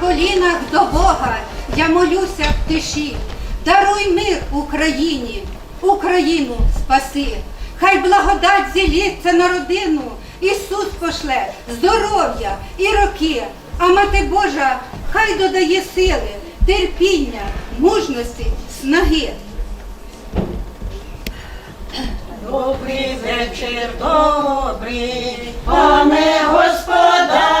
колінах до Бога я молюся в тиші. Даруй мир Україні, Україну спаси. Хай благодать зілється на родину, Ісус пошле здоров'я і роки, а мати Божа хай додає сили, терпіння, мужності, снаги. Добрий вечір, добрий, пане Господа.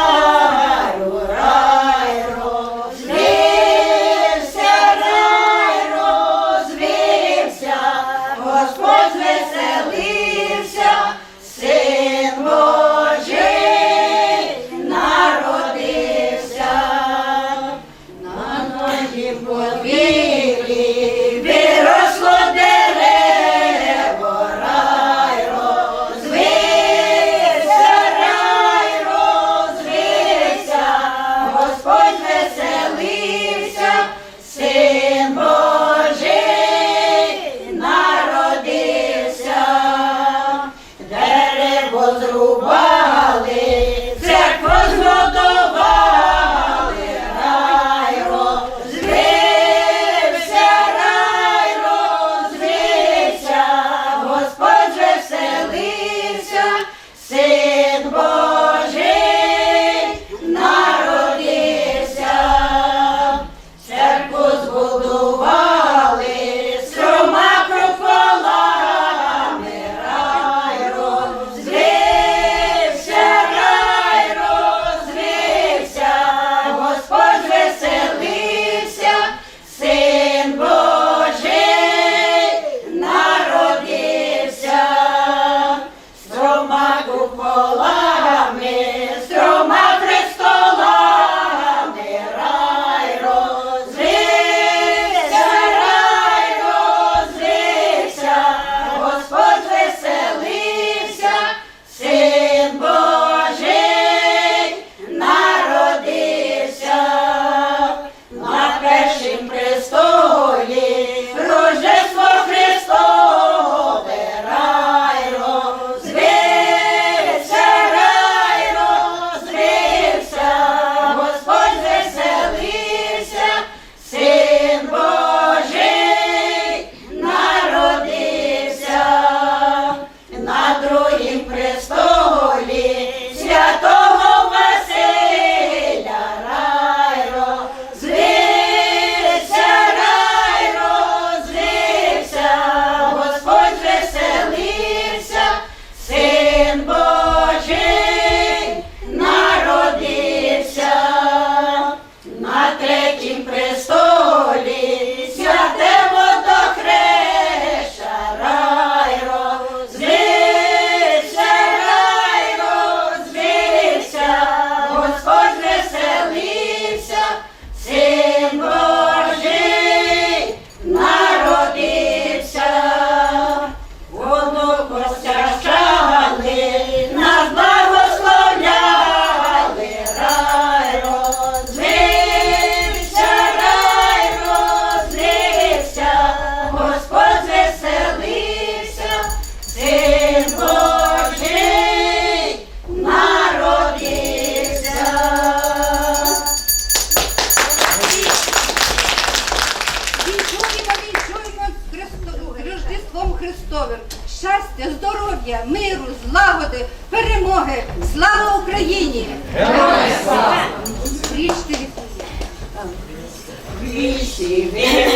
Vixe, vem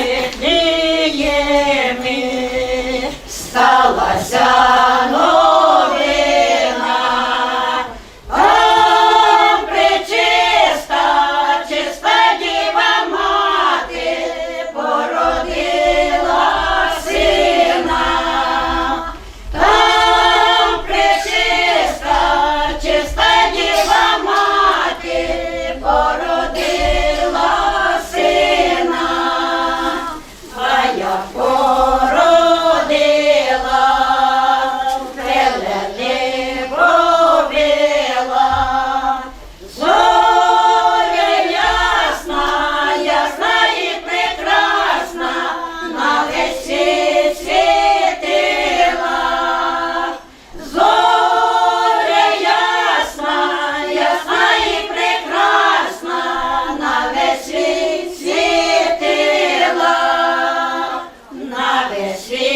Hare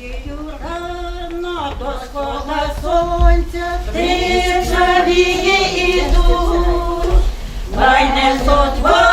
Сію рано до схода сонця ти жавіє іду, хай не сотвори.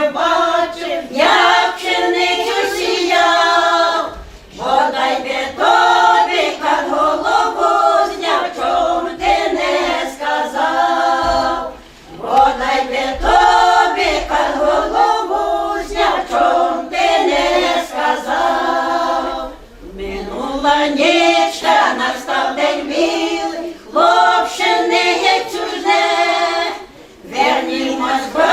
бачив, бачив, як сіяв, Подай би тобі, кат голову зняв, ти не сказав, Подай би тобі, кат голову зняв, ти не сказав, минула нічка настав день білий, хлопче не є чужне, вернімось.